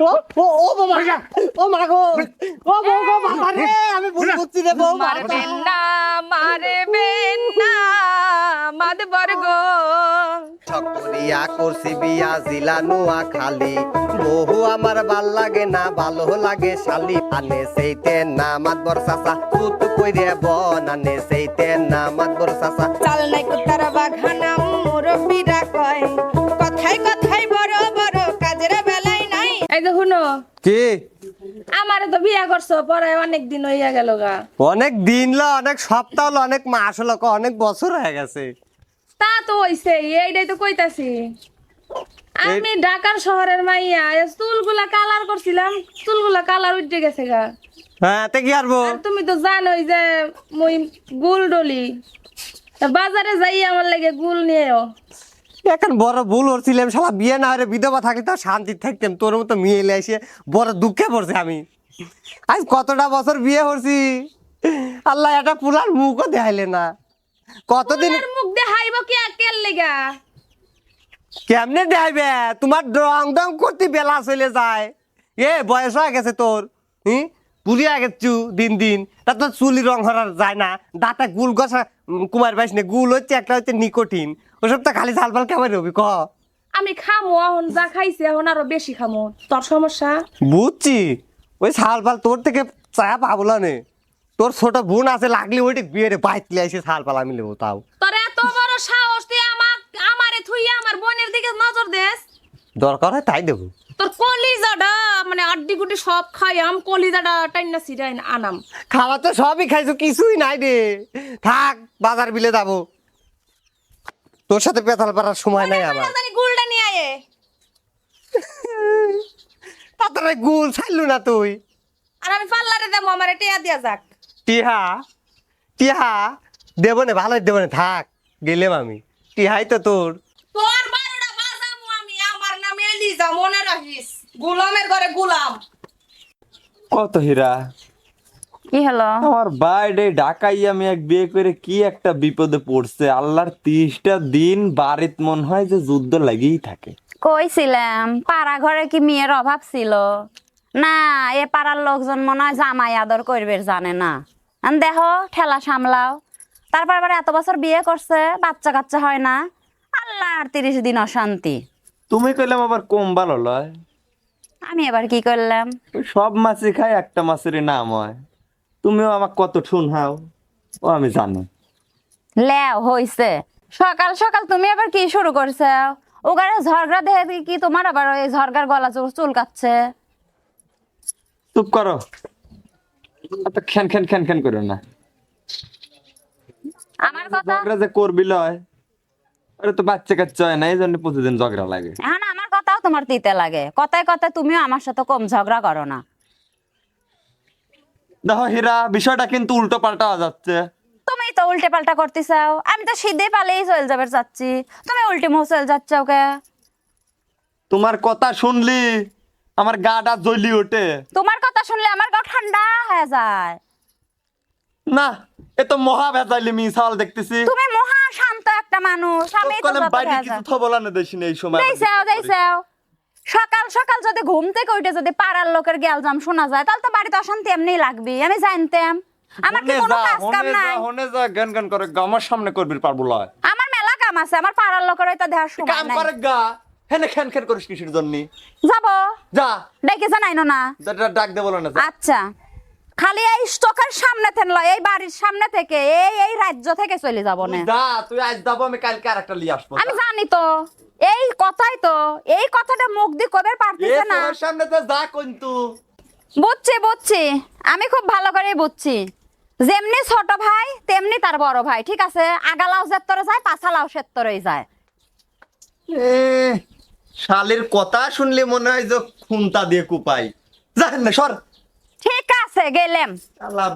ও ও ও বাবা ও মা গো। ও বউ গো বাবা রে আমি ভুল করছি রে বউ মারবেন না মারবেন না মাদবর গো। ঠকরিয়া করছি বিয়া জিলা নোয়া খালি বহু আমার ভালো লাগে না ভালো লাগে শালি। আনে সেইতে না মাতবর চাচা। তুত কইরে বন আনে সেইতে না মাতবর চাচা। চাল নাই এই যে শুনো। কি? আমারে তো বিয়া করছ পরে অনেক দিন হইয়া গেল গা। অনেক দিন ল অনেক সপ্তাহ ল অনেক মাস হলো অনেক বছর হয়ে গেছে। তা তো হইছে এইটাই তো কইতাছি। আমি ঢাকার শহরের মাইয়া চুলগুলা কালার করছিলাম চুলগুলা কালার উঠে গেছে গা। হ্যাঁ তে কি আরবো তুমি তো জানোই যে মুই গুল ডলি। তা বাজারে যাই আমার লাগে গুল নিয়েও। এখন বড় ভুল করছিলাম শালা বিয়ে না হলে বিধবা থাকলে তো শান্তি থাকতাম। তোর মতো মেয়ে এলে এসে বড় দুঃখে পড়ছে আমি। আজ কতটা বছর বিয়ে করছি? আল্লাহ একটা পুরার মুখও দেখাইলে না। কতদিন মুখ দেখাইব কি একের লেগা? কেমনে দেখাইবে? তোমার রং ডং করতে বেলা চলে যায়। এ বয়স হয়ে গেছে তোর হি পুরিয়া গেছু দিন দিন। তা তোর চুলি রং হরার যায় না। দাঁতে গুল গছা কুমার বাইস গুল হচ্ছে একটা হচ্ছে নিকোটিন। ওসব তো খালি ঝালপাল কেমন রবি ক? আমি খামো এখন যা খাইছি এখন আরও বেশি খামো। তোর সমস্যা? বুঝছি। ওই শাল পাল তোর থেকে চায়া পাবো না নে। তোর ছোট বোন আছে লাগলে ওইটা বিয়ে রে বাইক লিয়ে এসে শাল পাল আমি নেব তাও। তোর এত বড় সাহস তুই আমার আমারে থুইয়া আমার বোনের দিকে নজর দেস? দরকার হয় তাই দেবো। তোর কলিজাটা মানে আড্ডি গুটি সব খাই আম কলিজাটা টাইনা সিরাই আনাম। খাওয়া তো সবই খাইছো কিছুই নাই রে। থাক বাজার বিলে যাব। তোর সাথে পেতাল পাড়ার সময় নাই আমার জানি গুলটা নিয়ে আয়ে। তাড়াতাড়ি গুল ছাড়লু না তুই। আর আমি পাল্লারে দেবো আমার টিয়া দিয়া যাক। টিহা টিহা দেবো না ভালোই দেবো না থাক গেলাম আমি। টিহাই তো তোর। তোর বারোটা বাজামু আমি আমার নামে এলিজা মনে রাখিস? গুলামের ঘরে গুলাম। কত হীরা? কি হলো? আমার বাইরে ঢাকাই আমি এক বিয়ে করে কি একটা বিপদে পড়ছে। আল্লাহর তিরিশটা দিন বাড়িত মন হয় যে যুদ্ধ লাগেই থাকে। কইছিলাম পাড়া ঘরে কি মেয়ের অভাব ছিল? না এ পাড়ার লোকজন মনে হয় জামাই আদর করবে জানে না। আন দেখো ঠেলা সামলাও। তারপর আবার এত বছর বিয়ে করছে বাচ্চা কাচ্চা হয় না। আল্লাহ আর তিরিশ দিন অশান্তি। তুমি কইলাম আবার কম ভালো লয়। আমি এবার কি করলাম? সব মাছই খায় একটা মাছেরই নাম হয়। তুমিও আমার কত ঠুন হাও ও আমি জানি। লেও হইছে। সকাল সকাল তুমি আবার কি শুরু করছ? ওগারে ঝরগা দেখে দেখি কি তোমার আবার ওই ঝরগার গলা চুল চুল কাচ্ছে চুপ করো। এত খ্যান খ্যান খ্যান খ্যান করো না। আমার কথা ঝগড়া যে করবি লয় আরে তো বাচ্চা কাচ্চা হয় না এই জন্য প্রতিদিন ঝগড়া লাগে। এখন আমার কথাও তোমার তিতে লাগে। কথায় কথায় তুমিও আমার সাথে কম ঝগড়া করো না। দেখো হীরা বিষয়টা কিন্তু উল্টো পাল্টা হয়ে যাচ্ছে। তুমি তো উল্টে পাল্টা করতে চাও আমি তো সিধে পালেই চলে যাবে চাচ্ছি তুমি উল্টে মুখ চলে যাচ্ছ ওকে তোমার কথা শুনলি আমার গাটা জ্বলি ওঠে। তোমার কথা শুনলে আমার গা ঠান্ডা হয়ে যায়। না এ তো মহা ভেজাইলি মিসাল দেখতেছি। তুমি মহা শান্ত একটা মানুষ আমি তো বাইরে। কিছু থবলা না দেশি এই সময়। দেইছাও দেইছাও সকাল সকাল যদি ঘুম থেকে উঠে যদি পাড়ার লোকের গ্যালজাম শোনা যায় তাহলে তো বাড়িতে অশান্তি এমনি লাগবে আমি জানতাম। আমার কি কোনো কাজ কাম নাই? হনে যা, গান গান করে গামার সামনে করবি পারব লয় আমার মেলা কাম আছে আমার পাড়ার লোকের হয়তো দেহার সময় কাম নাই। করে গা হেনে খ্যান খ্যান করিস কিসের জন্য? যাব। যা। ডেকে জানাইনো না। ডাক দে বলো না আচ্ছা। খালি এই স্টকের সামনে থেকে লয় এই বাড়ির সামনে থেকে এই এই রাজ্য থেকে চলে যাব না। যা তুই আজ যাব আমি কালকে আর একটা লিয়ে আসব। আমি জানি তো এই কথাই তো এই কথাটা মুখ দিয়ে কবে এ না। তোর সামনে তো যা কিন্তু বুঝছি বুঝছি আমি খুব ভালো করেই বুঝছি। যেমনি ছোট ভাই তেমনি তার বড় ভাই ঠিক আছে? আগালাও সেত্তরে যায় পাছালাও সেত্তরেই যায়। এ শালের কথা শুনলে মনে হয় যে খুনতা দিয়ে কুপাই। জানেন না সর। ঠিক আছে গেলাম। আল্লাহ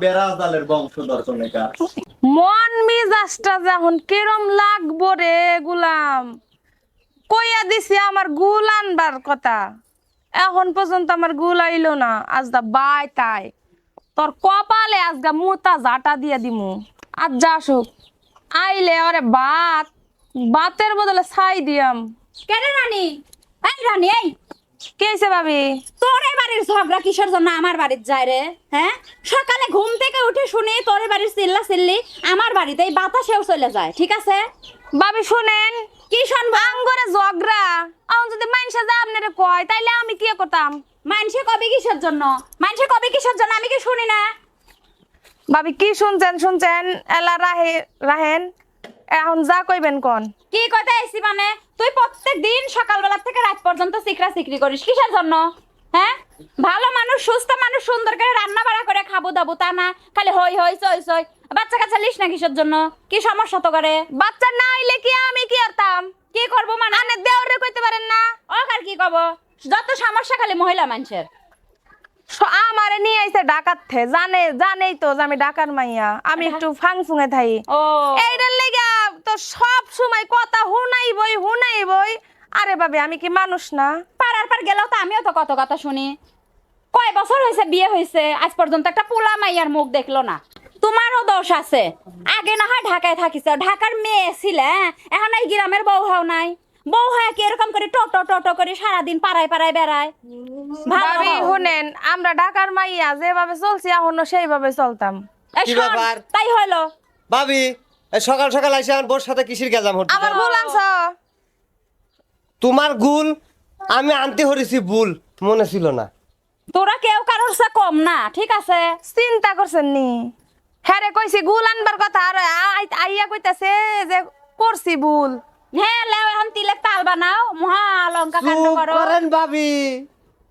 মন মিজাজটা যখন কিরম লাগবো রে গুলাম। কইয়া দিছি আমার গুল আনবার কথা। এখন পর্যন্ত আমার গুল আইলো না আজ দা বাই তাই। তোর কপালে আজগা মুতা জাটা দিয়া দিমু। আজ যা আসুক আইলে ওরে ভাত ভাতের বদলে ছাই দিয়াম। কেন রানী? এই রানী এই! কে হয়েছে ভাবি? তোর বাড়ির ঝগড়া কিসের জন্য আমার বাড়ির যায় রে হ্যাঁ? সকালে ঘুম থেকে উঠে শুনি তোর বাড়ির চিল্লা চিল্লি আমার বাড়িতে এই বাতাসেও চলে যায় ঠিক আছে? ভাবি শুনেন। কি শুনব? আঙ্গরে ঝগড়া। এখন যদি মানুষে যা আপনারে কয় তাইলে আমি কি করতাম? মানুষে কবে কিসের জন্য? মানুষে কবে কিসের জন্য? আমি কি শুনি না? ভাবি কি শুনছেন শুনছেন? এলা রাহে রাহেন? এখন যা কইবেন কোন। কি কথা আইছি মানে? তুই প্রত্যেক দিন সকালবেলা থেকে রাত পর্যন্ত সিকরা সিকরি করিস। কিসের জন্য? হ্যাঁ? ভালো মানুষ সুস্থ মানুষ সুন্দর করে রান্না বাড়া করে খাব দাবো তা না। খালি হই হই সই সই বাচ্চা কাচ্চা লিস না কিসের জন্য? কি সমস্যা তো করে বাচ্চা না হইলে কি আমি কি করতাম? কি করব মানে? আনে দেওরে কইতে পারেন না। ও আর কি কব? যত সমস্যা খালি মহিলা মানুষের। আমারে নিয়ে আইছে ডাকাত থে জানে জানেই তো যে আমি ডাকার মাইয়া। আমি একটু ফাং ফুঙে থাই। ও। এইটার লেগে তো সব সময় কথা হুনাই বই হুনাই বই আরে বাবে আমি কি মানুষ না? পাড়ার পার গেলেও তো আমিও তো কত কথা শুনি। কয় বছর হয়েছে বিয়ে হয়েছে আজ পর্যন্ত একটা পোলা মাইয়ার মুখ দেখল না। তোমারও দোষ আছে। আগে না হয় ঢাকায় থাকিস ঢাকার মেয়ে ছিলে হ্যাঁ? এখন এই গ্রামের বউ হাও নাই। বউ হয় কি এরকম করে টোটো টোটো করে সারাদিন পাড়ায় পাড়ায় বেড়ায়? ভাবি। শুনেন আমরা ডাকার মাইয়া যেভাবে চলছি এখনও সেইভাবে চলতাম। এই কি শোন, ব্যাপার? তাই হলো ভাবি এই সকাল সকাল আইসে আমার বোর সাথে কিসির গেজাম হচ্ছে? আমার ভুল আনছ। তোমার গুল আমি আনতে হরেছি ভুল মনে ছিল না। তোরা কেউ কারোর সে কম না ঠিক আছে? চিন্তা করছেন নি? হ্যাঁ রে কইছি গুল আনবার কথা আর আই- আইয়া কইতাছে যে করছি ভুল। হ্যাঁ লেও এখন তিলের তাল বানাও। মহা লঙ্কা কাণ্ড করো। করেন ভাবি।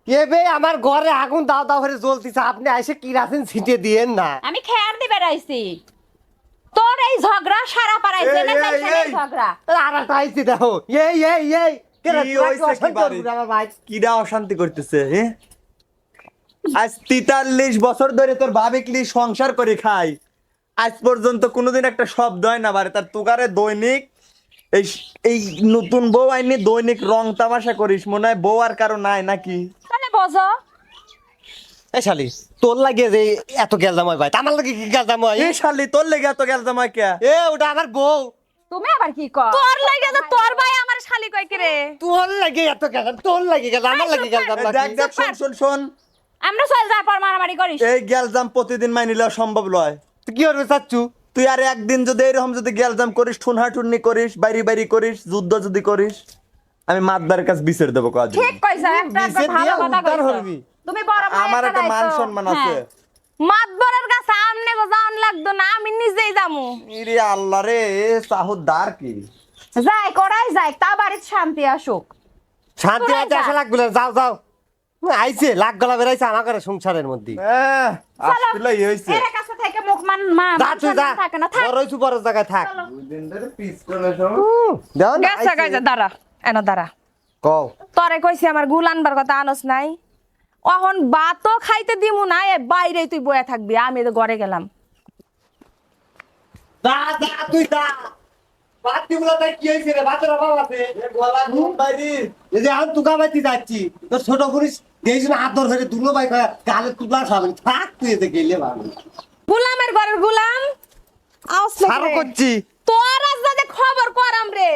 এবে আমার ঘরে আগুন দাও দাও করে জ্বলতিছে। আপনি এসে কিরাসিন ছিটে দিয়েন না। আমি খেয়ার দিবে রাইছি তোর এই ঝগড়া সারা পাড়ায় এই, জেনে এই, এই। ঝগড়া? আর একটা আইছি দেখো। এই এই এই। কেরে, অশান্তি করতেছে হ্যাঁ আজ তেতাল্লিশ বছর ধরে তোর ভাবিকলি সংসার করে খাই আজ পর্যন্ত কোনোদিন একটা শব্দ হয় না বারে তার তুগারে দৈনিক এই এই নতুন বউ আইনি দৈনিক রং তামাশা করিস মনে হয় বউ আর কারও নাই নাকি? তাহলে বোঝো। এই শালি তোর লাগে যে এত গেলজাম হয় ভাই আমার লাগে কি গেলজাম হয় এই শালি তোর লেগে এত গেল জামাই কে? এ ওটা আমার বউ। তুমি আবার কি কর তোর লাগে যে তোর ভাই আমার শালি কই কে রে তোর লাগে এত গেলজাম তোর লাগে গেলজাম আমার লাগে গেলজাম এই দেখ দেখ শোন শোন শোন। আমরা চল যাওয়ার পর মারামারি করিস। এই গ্যালজাম প্রতিদিন মাইনিলে সম্ভব লয় তুই কি করবে চাচ্ছু তুই আর একদিন যদি এরকম যদি গ্যালজাম করিস ঠুনহা টুননি করিস বাইরি বাইরি করিস যুদ্ধ যদি করিস আমি মাতবার কাছে বিচার দেবো কাজ ঠিক কইছো একটা একটা ভালো কথা কইছো। তুমি বড় ভাই আমার একটা মান সম্মান আছে। হ্যাঁ। মাতবরের কাছে আমনে গো যাওন লাগতো না আমি নিজেই যামু। ইরে আল্লাহ রে সাহুদার কি? যাই করাই যাই তা বাড়িতে শান্তি আসুক। শান্তি আছে আসা লাগবে যাও যাও। আইছে লাখ গলা বেড়াইছে আমার ঘরে সংসারের মধ্যে। আহ, আসলে হইছে। এর কাছে মান মা যা তুই যা। থাকে না থাক। বড় হইছু বড় জায়গায় থাক। দেও গেছে দাঁড়া এনো দাঁড়া। কও। তরে কইছি আমার গুল আনবার কথা আনস নাই। এখন ভাতও খাইতে দিমু না এ বাইরে তুই বয়ে থাকবি আমি তো ঘরে গেলাম। যা যা তুই যা বাতি গুলা তাই কি রে? আছে। গলা এই যে আমি তুকা বাইতে যাচ্ছি? তোর ছোট করিস দেখিস না হাত ধরে দুলো কয় গালে তুলা খাবেন থাক তুই এতে গেলে ভালো। গুলামের ঘরের গুলাম? আওস করছি। তোর আজ যাতে খবর করাম রে।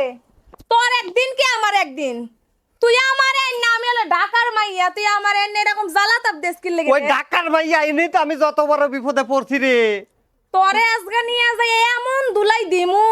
তোর একদিন কি আমার একদিন? তুই আমার এই না আমি হলো ঢাকার মাইয়া তুই আমার এনে এরকম জ্বালাতাপ দেশ কি লেগে ওই ডাকার মাইয়া এনে তো আমি যত বড় বিপদে পড়ছি রে। তোরে আজকে নিয়ে যাই এমন দুলাই দিমু?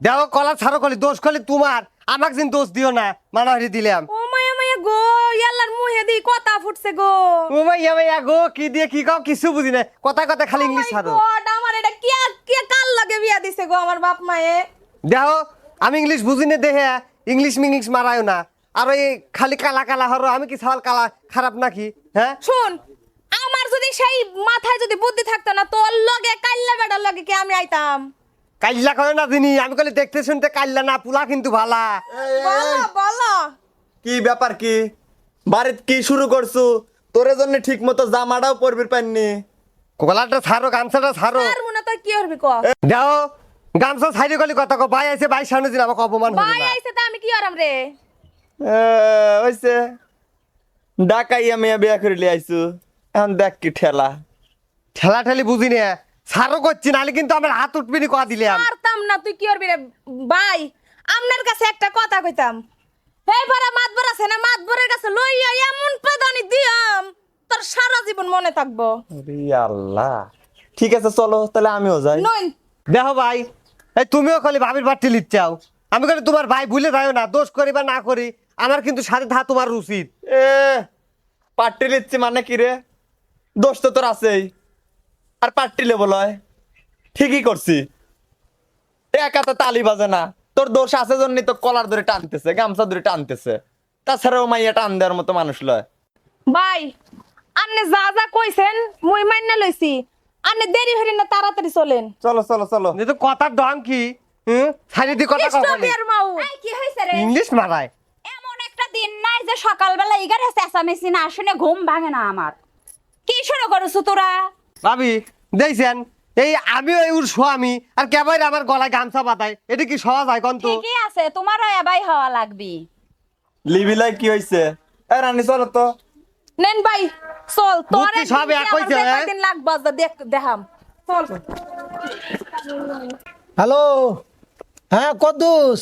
দেখো কলা ছাড়ো কলি দোষ কলি তোমার। আমাক যেন দোষ দিও না মানাহারি দিলাম। ও মায়া মায়া গো। ইয়াল্লার মুহে দি কথা ফুটছে গো। ও মাইয়া মাইয়া গো কি দিয়ে কি কাও কিছু বুঝি না কথা কথা খালি ইংলিশ ছাড়ো। আমার এটা কি কি কাল লাগে বিয়া দিছে গো আমার বাপ মায়ে? দেখো আমি ইংলিশ বুঝি না দেখে ইংলিশ মিংলিশ মারায় না। আর ওই খালি কালা কালা হরো আমি কি সওয়াল কালা খারাপ নাকি? হ্যাঁ? শুন আমার যদি সেই মাথায় যদি বুদ্ধি থাকতো না তোর লগে কাল্লা বেড়ার লগে কি আমি আইতাম? কাইল্লা করে না দিনি আমি কলি দেখতে শুনতে কাইল্লা না পুলা কিন্তু ভালা। বলো বলো। কি ব্যাপার কি? বাড়িতে কি শুরু করছু? তোরে জন্য ঠিক মতো জামাটাও পরবি পাইনি কলাটা ছাড়ো গামছাটা ছাড়ো। আর মনে তো কি করবি ক? দেখো গামছা ছাইরে গলি কথা কো ভাই আছে ভাই সামনে দিন আমাকে অপমান হলো ভাই আইছে তা আমি কি আরাম রে? হইছে। ডাকাইয়া মেয়া বিয়া করে লিয়ে আইছু। এখন দেখ কি ঠেলা। ঠেলা ঠেলি বুঝি না। ছাড়ো করছি নাহলে কিন্তু আমার হাত উঠবি নি কথা দিলাম। পারতাম না তুই কি করবি রে? ভাই আপনার কাছে একটা কথা কইতাম। এই পারা মাতবর আছে না মাতবরের কাছে লইয়া এমন পেদানি দিয়াম তোর সারা জীবন মনে থাকব। আরে আল্লাহ। ঠিক আছে চলো তাহলে আমিও যাই। নইন। দেখো ভাই এই তুমিও খালি ভাবির বাড়তি লিচ্ছাও আমি কিন্তু তোমার ভাই ভুলে যাও না দোষ করি বা না করি আমার কিন্তু সাথে থা তোমার উচিত। এ পাট্টি লিচ্ছি মানে কি রে? দোষ তো তোর আছেই। আর পাট্টি লেবো লয় ঠিকই করছি। এ একা তো তালি বাজে না। তোর দোষ আছে জন্যই তো কলার ধরে টানতেছে গামছা ধরে টানতেছে। তাছাড়াও মাইয়া টান দেওয়ার মতো মানুষ লয়। ভাই আপনি যা যা কইছেন মুই মাইনা লইছি। আপনি দেরি হইলে না তাড়াতাড়ি চলেন। চলো চলো চলো। কিন্তু কথার ডং কি? হুম? সাইডে দি কথা মাউ এই কি হয়েছে রে? ইংলিশ মারায়। এমন একটা দিন নাই যে সকালবেলা ইগারে চেঁচামেচি না শুনে ঘুম ভাঙে না আমার। কি শুরু করেছ তোরা? ভাবি দেখছেন এই আমিও এই ওর স্বামী আর কেবাই আমার গলায় গামছা বাতায় এটা কি সহজ হয় কন্ত? ঠিকই আছে তোমারও এবাই হওয়া লাগবি। লিবিলাই কি হয়েছে এ রানী চল তো। নেন ভাই চল তোর সব এক হইছে? দিন লাগবা যা দেখ দেখাম। চল। হ্যালো? হ্যাঁ কদ্দুস?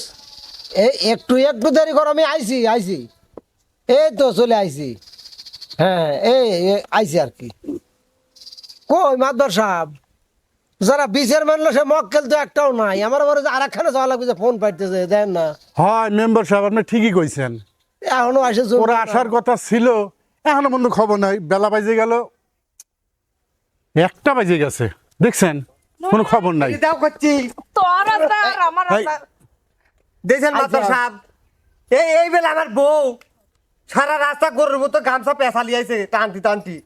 এই একটু একটু দেরি করো আমি আইছি আইছি। এই তো চলে আইছি। হ্যাঁ এই আইছি আর কি। কই মাদর সাহেব যারা বিচের মানলো সে মক্কেল তো একটাও নাই। আমার বড় যে আর একখানে যাওয়া লাগবে যে ফোন পাইতেছে দেন না। হয় মেম্বার সাহেব আপনি ঠিকই কইছেন। এখনও আসে ওরা আসার কথা ছিল এখনও বন্ধু খবর নাই। বেলা বাজে গেল একটা বাজে গেছে। দেখছেন? কোনো খবর নাই। দাও করছি? তোর আর আমার দেখছেন মাস্টার আচ্ছা। সাহেব? এই এই বেলা আমার বউ সারা রাস্তা গরুর মতো গামছা পেঁচালি আইছে টানটি টানটি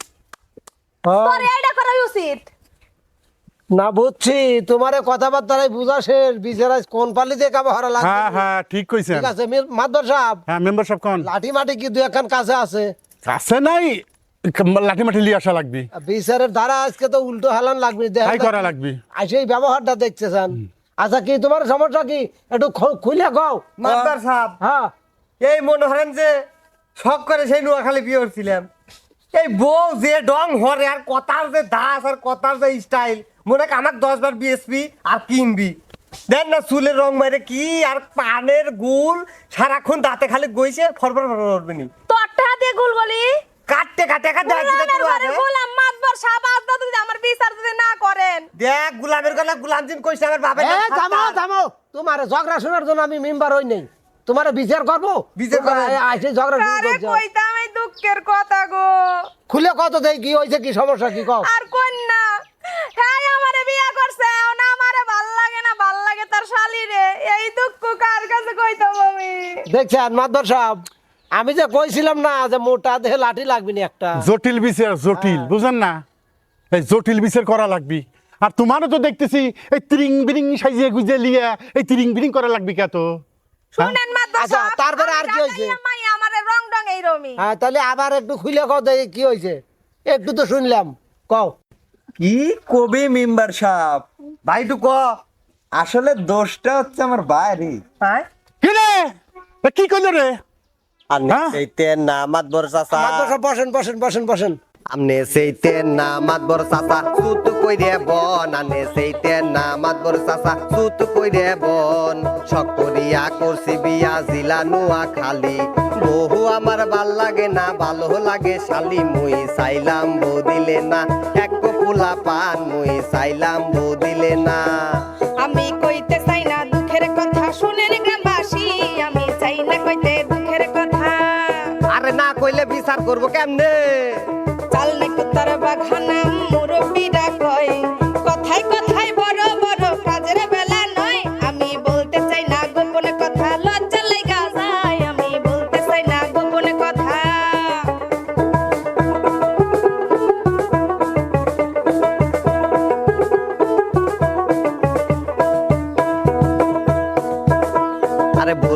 তোর এইটা করা উচিত। না বুঝছি তোমার কথাবার্তারাই বুঝা শেষ। বিচারা কোন পালিতে কাবা হারা লাগবে? হ্যাঁ হ্যাঁ ঠিক কইছেন। ঠিক আছে মাদর সাহেব। হ্যাঁ মেম্বার সাহেব কন? লাঠি মাটি কি দু একখান কাছে আছে? আছে নাই? লাঠি মাঠি লিয়ে আসা লাগবি। বিচারের দ্বারা আজকে তো উল্টো হালান লাগবে তাই করা লাগবি। আসে এই ব্যবহারটা দেখতেছেন। আচ্ছা কি তোমার সমস্যা কি? একটু খুলে গাও মাস্টার সাহেব হ্যাঁ। এই মনে করেন যে শখ করে সেই নোয়াখালী বিয়ে করছিলাম এই বউ যে ডং হরে আর কথার যে দাস আর কথার যে স্টাইল মনে হয় আমাকে দশ বার বিএসপি আর কিনবি। দেন না চুলের রং মারে কি আর পানের গুল। সারাক্ষণ দাঁতে খালি গইছে ফরফর ফরফর করবে নি। তোর টাকা দিয়ে গুল গলি কাটতে কাটে কাটে দেখ গুলামের ঘরে গুলাম মাতবার সাবাস দাদু যদি আমার বিচার যদি না করেন। দেখ গুলামের গলা গুলাম জিন কইছে আমার বাবা এ থামো থামো তোমার ঝগড়া শোনার জন্য আমি মেম্বার হই নাই। তোমার বিচার করব? বিচার করব। আসে ঝগড়া শুরু আরে কইতাম এই দুঃখের কথা গো। খুলে কত দেই কি হয়েছে কি সমস্যা কি কও? আর কন্যা হ্যাঁ আমারে বিয়া করছে। এখন আমারে ভালো লাগে না ভালো লাগে তার শালি রে। এই দুঃখ কার কাছে কইতাম আমি? দেখছেন মাদর সাহেব আমি যে কইছিলাম না যে মোটা দেহে লাঠি লাগবে না একটা। জটিল বিচার জটিল বুঝেন না? এই জটিল বিচার করা লাগবি। আর তোমারও তো দেখতেছি এই তিরিং বিরিং সাইজে গুজে লিয়া এই তিরিং বিরিং করা লাগবি কে তো শুনেন মা দোষ আচ্ছা, তারপরে আর কি হয়েছে? মাই আমারে রং ডং এই রমি। হ্যাঁ তাহলে আবার একটু খুলে কও দেখি কি হয়েছে। একটু তো শুনলাম কও। কি কবি মেম্বার সাহেব? ভাই টু ক। আসলে দোষটা হচ্ছে আমার বাইরে হ্যাঁ কি রে? কি কইলো রে? আপনি হ্যাঁ? সেইতে না মাতবর চাচা। বসেন বসেন বসেন বসেন। আমনে সেইতে না মাতবর চাচা। সুত কই রে বন আনে সেইতে না মাতবর চাচা। সুত কই রে বন সকরিয়া করছি বিয়া জিলা নোয়া খালি বহু আমার ভালো লাগে না ভালো লাগে শালি। মুই চাইলাম বউ দিলে না এক পোলা পান মুই চাইলাম বউ দিলে না। আমি কইতে চাই না দুঃখের কথা শুনেন গ্রামবাসী আমি চাই না কইতে দুঃখের কথা। আরে না কইলে বিচার করব কেমনে? চাল নাই কুত্তার বাঘানা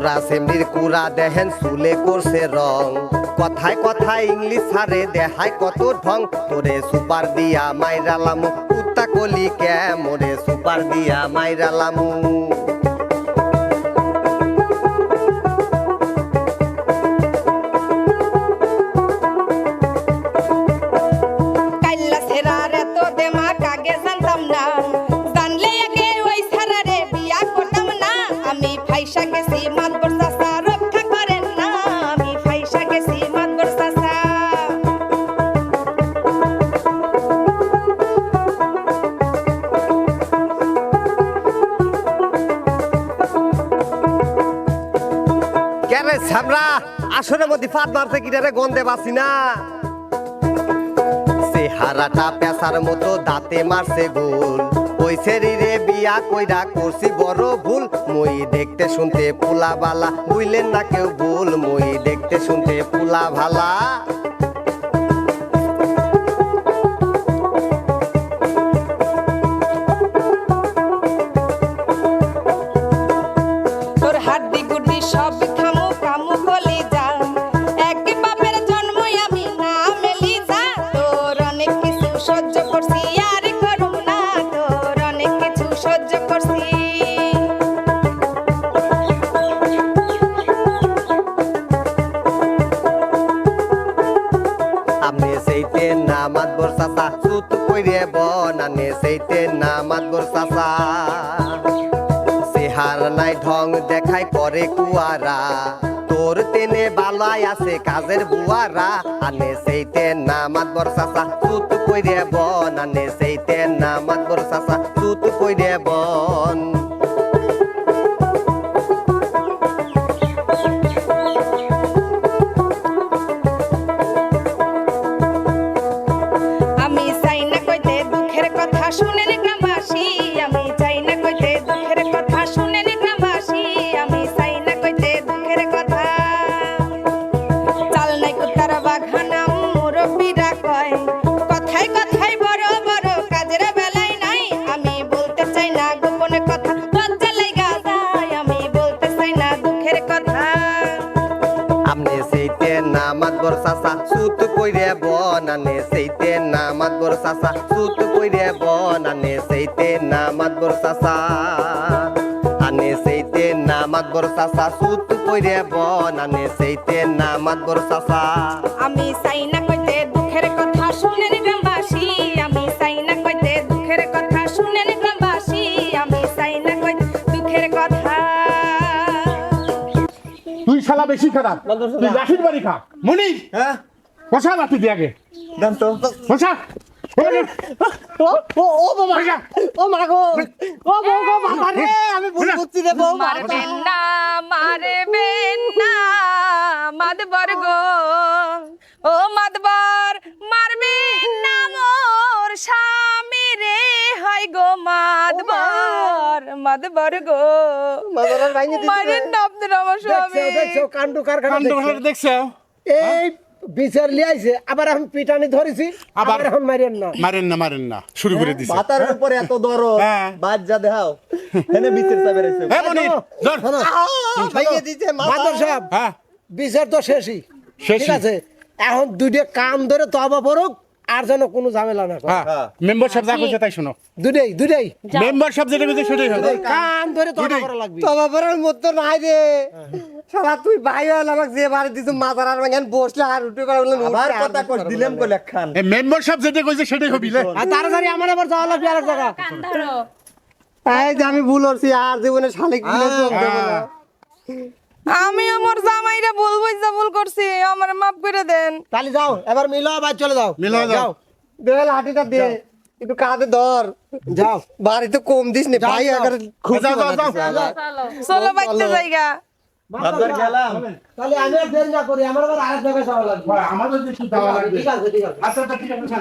বুড়া সেমনির কুরা দেহেন চুলে করছে রং। কথায় কথায় ইংলিশ হারে দেহায় কত ঢং। তোরে সুপার দিয়া মাইরালামু, কুত্তা কলি কে মোরে সুপার দিয়া মাইরালামু। ওই আসলে মধ্যে ফাঁদ মারতে কিটারে গন্ধে বাসি না। চেহারাটা পেশার মতো দাঁতে মারছে গোল। ওই শরীরে বিয়া কইরা করছি বড় ভুল। মই দেখতে শুনতে পোলা বালা বুঝলেন না কেউ ভুল। মই দেখতে শুনতে পোলা ভালা বনানে না নামাত বোর চাচা। সেহার নাই ঢং দেখাই করে কুয়ারা। তোর তেনে বালাই আছে কাজের বুয়ারা। আনে সেইতে নামাত বোর চাচা সুত কইরে বনানে সেইতে নামাত বোর চাচা তুত কইরে বন। শুনেন গ্রামবাসী, আমি চাই না কইতে দুঃখের কথা। শুনেন গ্রামবাসী, আমি চাই না কইতে দুঃখের কথা। চাল নাই কুত্তার বাঘানাম মুরব্বীরা কয় কথাই কথাই বড় বড় কাজের বেলায় নাই। আমি বলতে চাই না গোপন কথা, লজ্জা লাইগা আমি বলতে চাই না দুঃখের কথা। আমনে সেইতে নামাত বর চাচা সুত কইরে বনানে সেইতে বর চাচা সুত কইরে বনানে সেইতে নামাত বর চাচা। আনে সেইতে নামাত বর চাচা সুত কইরে বনানে সেইতে নামাত বর চাচা। আমি চাই না কইতে দুঃখের কথা শুনেন গ্রামবাসী আমি চাই না কইতে দুঃখের কথা শুনেন গ্রামবাসী আমি চাই না কইতে দুঃখের কথা। তুই শালা বেশি খারাপ তুই লাঠির বাড়ি খা। মনি হ্যাঁ? বসা লাঠি দিয়ে আগে। দেন তো। বসা। ও বাবা ও মা গো ও গো বাবা রে আমি ভুল করছি রে বউ মারবেন না মারবেন না মাদবর গো ও মাদবর মারবেন না মোর স্বামী রে হয় গো মাদবর মাদবর গো মাদারার ভাঙে দিছে মারেন না আপনারা আমার স্বামী দেখছ কারখানা কাণ্ড দেখছ? দেখছ এই বিচার লিয়াইছে আবার এখন পিটানি ধরেছি আবার- এখন মারিয়েন না। মারেন না মারেন না শুরু করে দিছে। ভাতার উপরে এত দরদ হ্যাঁ। বাদ যা দেখাও। এনে বিচের চাবে হ্যাঁ মনি ধর। দিছে মাদর সাহেব হ্যাঁ। বিচার তো শেষই। ঠিক আছে? এখন দুইটা কান ধরে তবা পড়ুক আর যেন কোনো ঝামেলা না হ্যাঁ হ্যাঁ। মেম্বার সাহেব যা কইছে তাই শোনো। দুটাই দুটাই মেম্বার সাহেব যেটা কইছে সেটাই হবে। কান ধরে তবা করা লাগবে। তবা মতো নাই রে। শালা তুই ভাই হল আমাকে যে বাড়ি দিছ মাদারার ভাঙে বসলে আর উঠে করে বললেন আবার কথা কই দিলাম কই খান। এই মেম্বার সাহেব যেটা কইছে সেটাই হবি লে। আর তাড়াতাড়ি আমার আবার যাওয়া লাগবে আরেক জায়গা। এই যে আমি ভুল করছি আর জীবনে শালিক ভুলে চোখ দেবো না। আমি আমার জামাইরা ভুল বুঝা ভুল করছি আমার মাফ করে দেন। তাহলে যাও এবার মিলো বাদ চলে যাও। মিলো যাও। দে লাঠিটা দে একটু কাঁধে ধর। যাও। বাড়িতে কম দিস নি ভাই। আগে খুব যাও। চলো বাইতে জায়গা। ভাতার গেলাম। তাহলে আমি আর দেরি না করি আমার আবার আরেক জায়গায় যাওয়া লাগবে। আমাদের ঠিক আছে ঠিক আছে আচ্ছা আচ্ছা, ঠিক আছে